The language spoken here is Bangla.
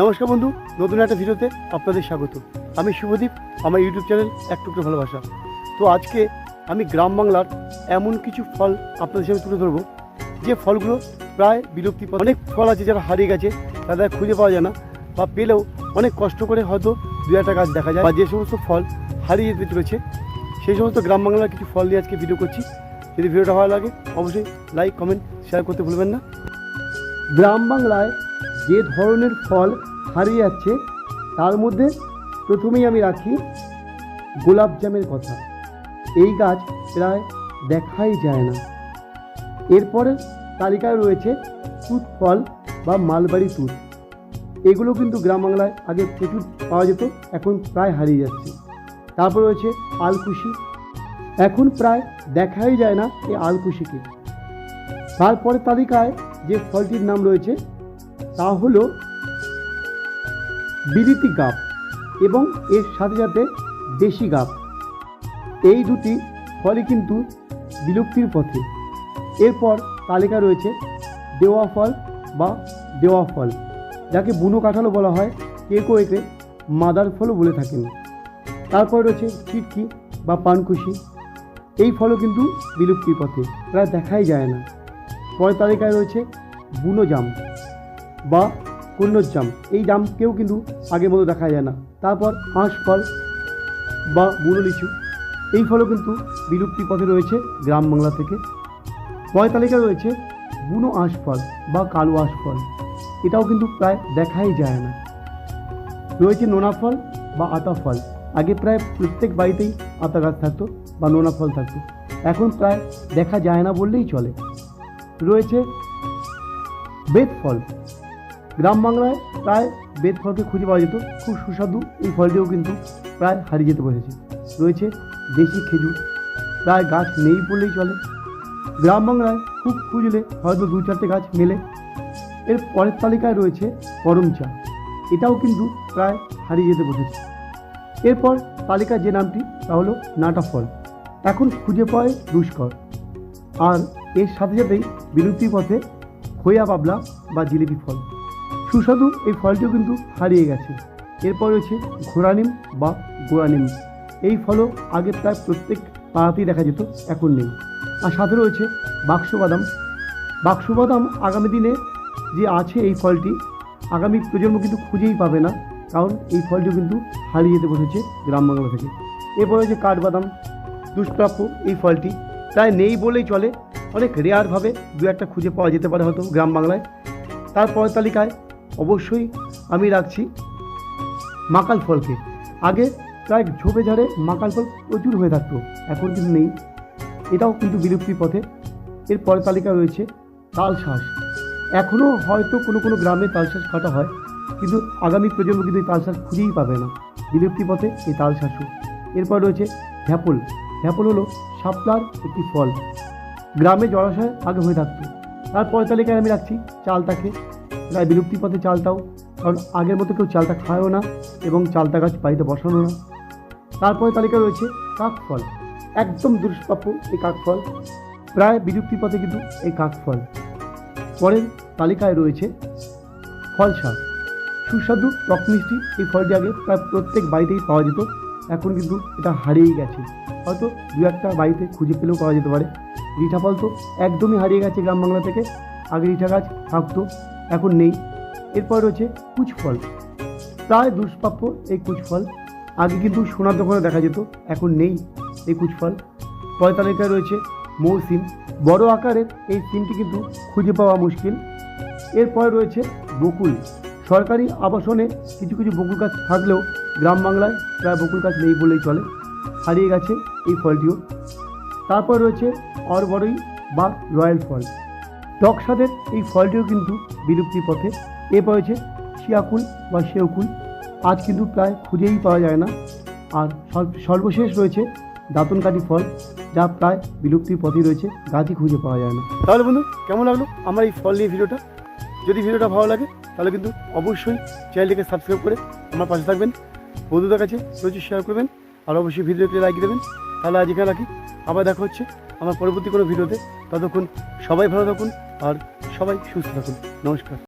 নমস্কার বন্ধু, নতুন একটা ভিডিওতে আপনাদের স্বাগত। আমি শুভদীপ, আমার ইউটিউব চ্যানেল এক টুকরো ভালোবাসা। তো আজকে আমি গ্রাম বাংলার এমন কিছু ফল আপনাদের সামনে তুলে ধরবো, যে ফলগুলো প্রায় বিলুপ্তি। অনেক ফল আছে যারা হারিয়ে গেছে তাদের খুঁজে পাওয়া যায় না, বা পেলেও অনেক কষ্ট করে হয়তো দু একটা গাছ দেখা যায়, বা যে সমস্ত ফল হারিয়ে যেতে চলেছে, সেই সমস্ত গ্রাম বাংলার কিছু ফল নিয়ে আজকে ভিডিও করছি। যদি ভিডিওটা ভালো লাগে, অবশ্যই লাইক কমেন্ট শেয়ার করতে ভুলবেন না। গ্রাম বাংলায় যে ধরনের ফল হারিয়ে যাচ্ছে, তার মধ্যে প্রথমেই আমি রাখি গোলাপ জামের কথা। এই গাছ প্রায় দেখাই যায় না। এরপরে তালিকায় রয়েছে তুত ফল বা মালবাড়ি তুত। এগুলো কিন্তু গ্রাম বাংলায় আগে প্রচুর পাওয়া যেত, এখন প্রায় হারিয়ে যাচ্ছে। তারপর রয়েছে আলকুশি। এখন প্রায় দেখাই যায় না এই আলকুশিকে। তারপরে তালিকায় যে ফলটির নাম রয়েছে তা হলো বিলিতি গাব এবং এর সাথে সাথে দেশি গাব। এই দুটি ফলই কিন্তু বিলুপ্তির পথে। এরপর তালিকা রয়েছে দেওয়া ফল বা দেওয়া ফল, যাকে বুনো কাঁঠালও বলা হয়। কেউ কেউ একে মাদার ফলও বলে থাকেন। তারপর রয়েছে চিটকি বা পানকুশি। এই ফলও কিন্তু বিলুপ্তির পথে, প্রায় দেখাই যায় না। পরের তালিকায় রয়েছে বুনো জাম। বা কন্যর জাম এই জামকেও কিন্তু আগের মতো দেখা যায় না। তারপর হাঁস ফল বা বুনো লিচু এই ফলও কিন্তু বিলুপ্তি পথে রয়েছে গ্রাম বাংলা থেকে। পরের তালিকায় রয়েছে বুনো আঁশ ফল বা কালো আঁশ ফল এটাও কিন্তু প্রায় দেখাই যায় না। রয়েছে নোনা ফল বা আতা ফল। আগে প্রায় প্রত্যেক বাড়িতেই আতা গাছ থাকতো বা নোনা ফল থাকতো। এখন প্রায় দেখা যায় না বললেই চলে। রয়েছে বেত ফল গ্রাম বাংলায় প্রায় বেত ফলকে খুঁজে পাওয়া যেত। খুব সুস্বাদু এই ফলটিও কিন্তু প্রায় হারিয়ে যেতে বসেছে। রয়েছে দেশি খেজুর। প্রায় গাছ নেই বললেই চলে। গ্রাম বাংলায় খুব খুঁজলে হয়তো দু চারটে গাছ মেলে। এর পরের তালিকায় রয়েছে করম চা। এটাও কিন্তু প্রায় হারিয়ে যেতে বসেছে। এরপর তালিকার যে নামটি, তা হলো নাটা ফল এখন খুঁজে পায় দুষ্কর। আর এর সাথে সাথেই বিলুপ্তির পথে খোয়া বাবলা বা জিলিপি ফল। সুস্বাদু এই ফলটিও কিন্তু হারিয়ে গেছে। এরপর রয়েছে ঘোড়ানিম বা গোড়ানিম এই ফলও আগে প্রায় প্রত্যেক পাড়াতেই দেখা যেত, এখন নেই। আর সাথে রয়েছে বাক্স বাদাম বাক্স বাদাম আগামী দিনে যে আছে এই ফলটি, আগামী প্রজন্ম কিন্তু খুঁজেই পাবে না, কারণ এই ফলটি কিন্তু হারিয়ে যেতে বসেছে গ্রাম বাংলা থেকে। এরপর রয়েছে কাঠবাদাম। দুষ্প্রাপ্য এই ফলটি প্রায় নেই বলেই চলে। অনেক রেয়ারভাবে দু একটা খুঁজে পাওয়া যেতে পারে হয়তো গ্রাম বাংলায়। তারপরের তালিকায় অবশ্যই আমি রাখছি মাকাল ফলকে। আগে প্রায় ঝোপে ঝাড়ে মাকাল ফল প্রচুর হয়ে থাকতো, এখন কিন্তু নেই। এটাও কিন্তু বিলুপ্তির পথে। এর পরের তালিকায় রয়েছে তাল এখনও হয়তো কোনো কোনো গ্রামে তাল কাটা হয়, কিন্তু আগামী প্রজন্ম কিন্তু এই তাল খুঁজেই পাবে না। বিলুপ্তি পথে এই তাল এরপর রয়েছে ঢ্যাপল ঢ্যাপল হলো শাপলার একটি ফল। গ্রামে জলাশয় আগে হয়ে থাকতো। তার তারপর তালিকায় আমি রাখছি চালতাকে প্রায় বিলুপ্তি পথে চালটাও, কারণ আগের মতো কেউ চালটা খায়ও না এবং চালতা গাছ বাড়িতে বসানো না। তারপরে তালিকায় রয়েছে কাকফল, একদম দুষ্প্রাপ্য এই কাকফল। প্রায় বিলুপ্তি পথে কিন্তু এই কাকফল। পরের তালিকায় রয়েছে ফল শাক। সুস্বাদু, টক মিষ্টি এই ফলটি আগে প্রায় প্রত্যেক বাড়িতেই পাওয়া যেত। এখন কিন্তু এটা হারিয়েই গেছে। হয়তো দু একটা বাড়িতে খুঁজে পেলেও পাওয়া যেতে পারে। রিঠা ফল তো একদমই হারিয়ে গেছে গ্রাম বাংলা থেকে। আগে রিঠা গাছ থাকতো এখন নেই। এরপর রয়েছে কুচ ফল প্রায় দুষ্প্রাপ্য এই কুচ ফল আগে কিন্তু সোনার দোকানে দেখা যেত, এখন নেই এই কুচ ফল পরে তালিকায় রয়েছে মৌসিম। বড় আকারের এই সিমটি কিন্তু খুঁজে পাওয়া মুশকিল। এরপরে রয়েছে বকুল। সরকারি আবাসনে কিছু কিছু বকুল গাছ থাকলেও গ্রাম বাংলায় প্রায় বকুল গাছ নেই বলেই চলে। হারিয়ে গেছে এই ফলটিও। তারপর রয়েছে অরবরই বা রয়্যাল ফল। টক স্বাদের এই ফলটিও কিন্তু বিলুপ্তির পথে। এরপর রয়েছে শিয়াকুল বা শেউকুল আজ কিন্তু প্রায় খুঁজেই পাওয়া যায় না। আর সর্ব- সর্বশেষ রয়েছে দাঁতনকাঠি ফল, যা প্রায় বিলুপ্তির পথে রয়েছে, গাছই খুঁজে পাওয়া যায় না। তাহলে বন্ধু, কেমন লাগল আমার এই ফল নিয়ে ভিডিওটা? যদি ভিডিওটা ভালো লাগে, তাহলে কিন্তু অবশ্যই চ্যানেলটিকে সাবস্ক্রাইব করে আমার পাশে থাকবেন। বন্ধুদের কাছে প্রচুর শেয়ার করবেন, আর অবশ্যই ভিডিওতে লাইক দেবেন। তাহলে আজ এখানে রাখি। আবার দেখা হচ্ছে আমার পরবর্তী কোনো ভিডিওতে। ততক্ষণ সবাই ভালো থাকুন আর সবাই সুস্থ থাকুন। নমস্কার।